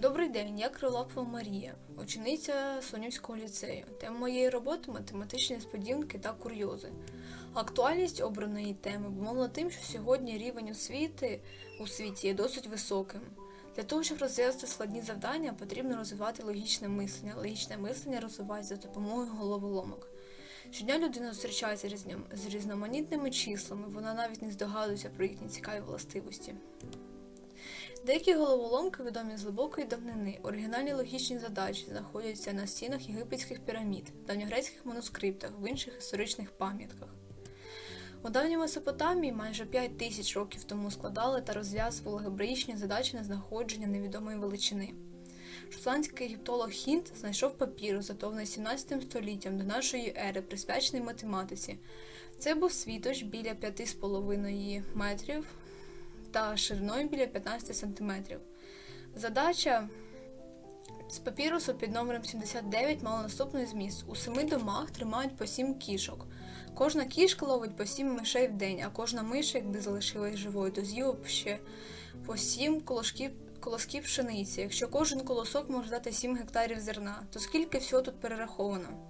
Добрий день, я Крилапова Марія, учениця Сонівського ліцею. Тема моєї роботи математичні несподіванки та курйози. Актуальність обраної теми обумовлена тим, що сьогодні рівень освіти у світі є досить високим. Для того, щоб розв'язати складні завдання, потрібно розвивати логічне мислення. Логічне мислення розвивається за допомогою головоломок. Щодня людина зустрічається з різноманітними числами, вона навіть не здогадується про їхні цікаві властивості. Деякі головоломки відомі з глибокої давнини. Оригінальні логічні задачі знаходяться на стінах єгипетських пірамід, давньогрецьких манускриптах, в інших історичних пам'ятках. У давній Месопотамії майже 5 тисяч років тому складали та розв'язували алгебраїчні задачі на знаходження невідомої величини. Шотландський єгиптолог Хінт знайшов папір, затований 17 століттям до нашої ери, присвячений математиці. Це був світоч біля 5,5 метрів та шириною біля 15 см. Задача з папірусу під номером 79 мала наступний зміст. У семи домах тримають по сім кішок. Кожна кішка ловить по сім мишей в день, а кожна миша, якби залишилась живою, то з'їла б ще по сім колосків, колосків пшениці. Якщо кожен колосок може дати 7 гектарів зерна, то скільки всього тут перераховано?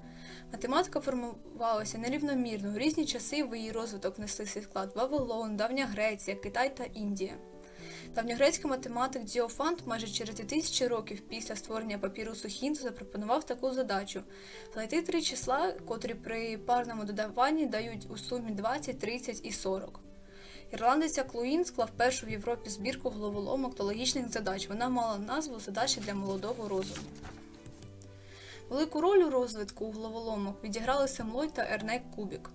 Математика формувалася нерівномірно. У різні часи в її розвиток внесли свій вклад Вавилон, Давня Греція, Китай та Індія. Давньогрецький математик Діофант майже через 2000 років після створення папірусу Хінту запропонував таку задачу: знайти три числа, котрі при парному додаванні дають у сумі 20, 30 і 40. Ірландець Клуїн склав першу в Європі збірку головоломок та логічних задач. Вона мала назву Задачі для молодого розуму. Велику роль у розвитку головоломок відіграли Семлой та Ернек Кубік.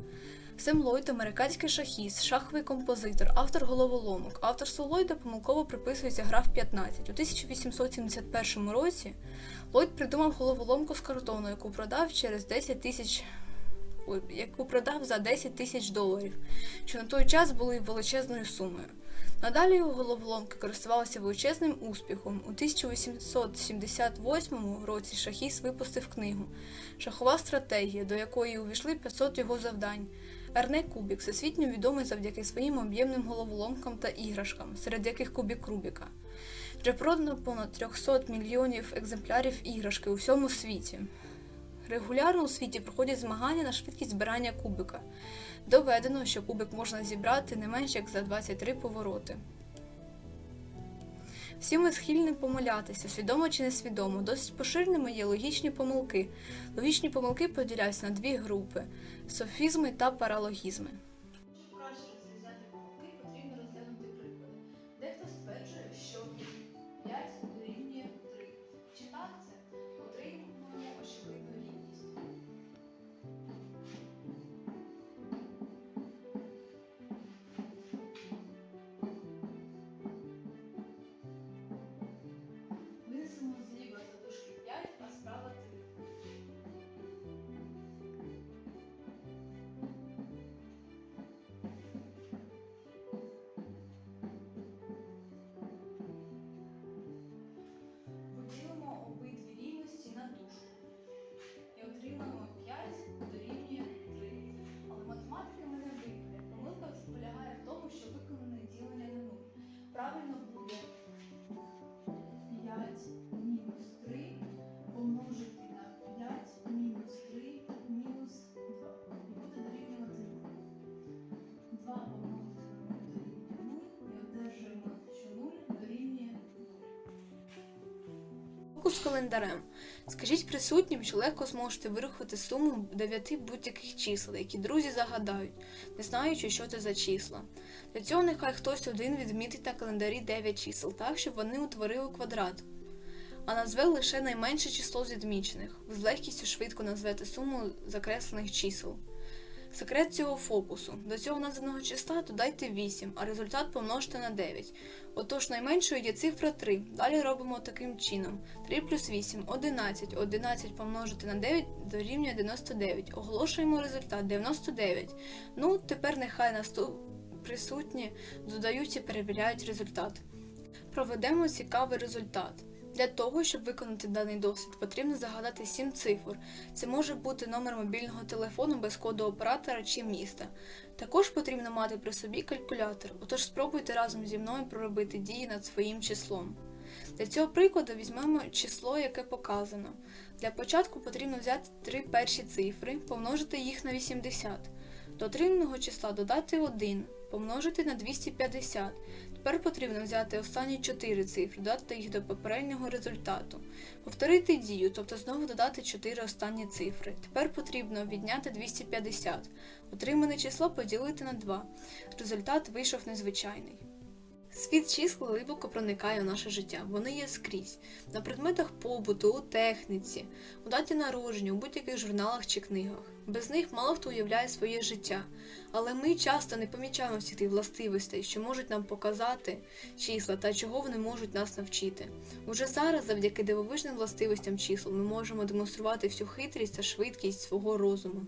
Сем американський шахіст, шаховий композитор, автор головоломок. Авторству Ллойда помилково приписується граф 15. У 1871 році Ллойд придумав головоломку з картону, яку продав через 10 тисяч яку продав за 10 тисяч доларів, що на той час були величезною сумою. Надалі його головоломки користувалися величезним успіхом. У 1878 році шахіст випустив книгу Шахова стратегія, до якої увійшли 500 його завдань. Ерне Кубік всесвітньо відомий завдяки своїм об'ємним головоломкам та іграшкам, серед яких Кубік Рубіка. Вже продано понад 300 мільйонів екземплярів іграшки у всьому світі. Регулярно у світі проходять змагання на швидкість збирання кубика. Доведено, що кубик можна зібрати не менш як за 23 повороти. Всі ми схильні помилятися, свідомо чи несвідомо. Досить поширеними є логічні помилки. Логічні помилки поділяються на дві групи софізми та паралогізми. Cada з календарем. Скажіть присутнім, що легко зможете вирахувати суму 9 будь-яких чисел, які друзі загадають, не знаючи, що це за числа. Для цього нехай хтось один відмітить на календарі 9 чисел, так, щоб вони утворили квадрат. А назве лише найменше число з відмічених. Ви з легкістю швидко назвете суму закреслених чисел. Секрет цього фокусу. До цього названого числа додайте 8, а результат помножте на 9. Отож, найменшою є цифра 3. Далі робимо таким чином. 3 плюс 8 – 11. 11 помножити на 9 дорівнює 99. Оголошуємо результат 99. Ну, тепер нехай наступ... присутні додають і перевіряють результат. Проведемо цікавий результат. Для того, щоб виконати даний досвід, потрібно загадати 7 цифр. Це може бути номер мобільного телефону без коду оператора чи міста. Також потрібно мати при собі калькулятор, отож спробуйте разом зі мною проробити дії над своїм числом. Для цього прикладу візьмемо число, яке показано. Для початку потрібно взяти три перші цифри, помножити їх на 80. До отриманого числа додати 1, помножити на 250. Тепер потрібно взяти останні 4 цифри, додати їх до попереднього результату. Повторити дію, тобто знову додати 4 останні цифри. Тепер потрібно відняти 250. Отримане число поділити на 2. Результат вийшов незвичайний. Світ чисел глибоко проникає у наше життя. Вони є скрізь на предметах побуту, у техніці, у даті народження, у будь-яких журналах чи книгах. Без них мало хто уявляє своє життя, але ми часто не помічаємо всіх тих властивостей, що можуть нам показати числа та чого вони можуть нас навчити. Уже зараз, завдяки дивовижним властивостям чисел, ми можемо демонструвати всю хитрість та швидкість свого розуму.